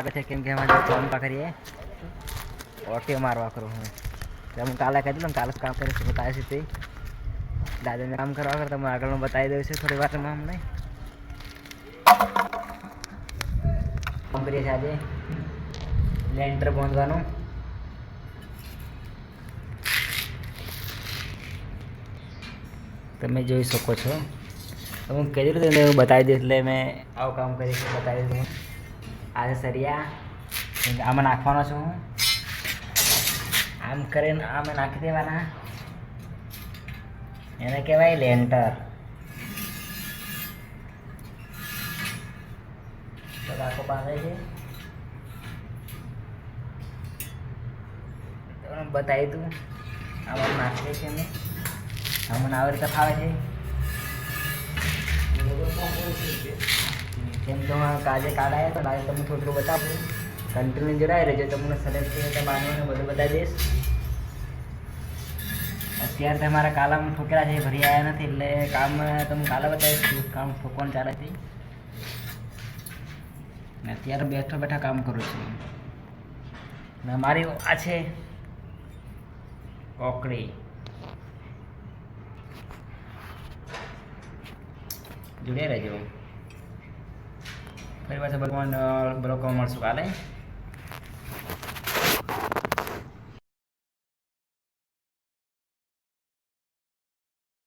લાગે છે, કેમ કે અમારે ફોન પકડીએ. ઓટીઓ મારવા કરું હું. તો હું કાલે કહી દઉં કાલે કામ કરીશ બતાવે છે તે દાદાને કામ કરવા કર તમે આગળનું બતાવી દઉં છું થોડી વારમાં અમને કામ કરીએ આજે. લેન્ટર બાંધવાનું. તમે જોઈ શકો છો. હું કહી દીધું એવું બતાવી દઈશ, એટલે મેં આવું કામ કરીશ બતાવી દઉં. આજે સરિયા આમાં નાખવાનો છું હું. આમ કરીને આમાં નાખી દેવાના. એને કહેવાય લેન્ટર. આખો બાંધે છે. બતાવી તું આમાં નાખીએ છીએ અમે આમાં આવી રીતે ફાવે છે. કેમ તો કાજે કાર્ડ આવ્યા તો આજે તમને થોડું બતાવું. કન્ટિન્યુ જોડાઈ રહેજો, તમને સરસ બાંધવાનું બધું બતાવી દઈશ. અત્યારે તમારા કાલામાં ઠોકેલા છે, ભરી આવ્યા નથી, એટલે કામ, તમને કાલે બતાવીશ કામ ઠોકવાનું ચાલે છે. ને અત્યારે બેઠો બેઠા કામ કરું છું. ને મારી આ છે કોકડી જોડે રહેજો. ફરી પાછા ભગવાન બ્લોકમાં મળશું. કાલે?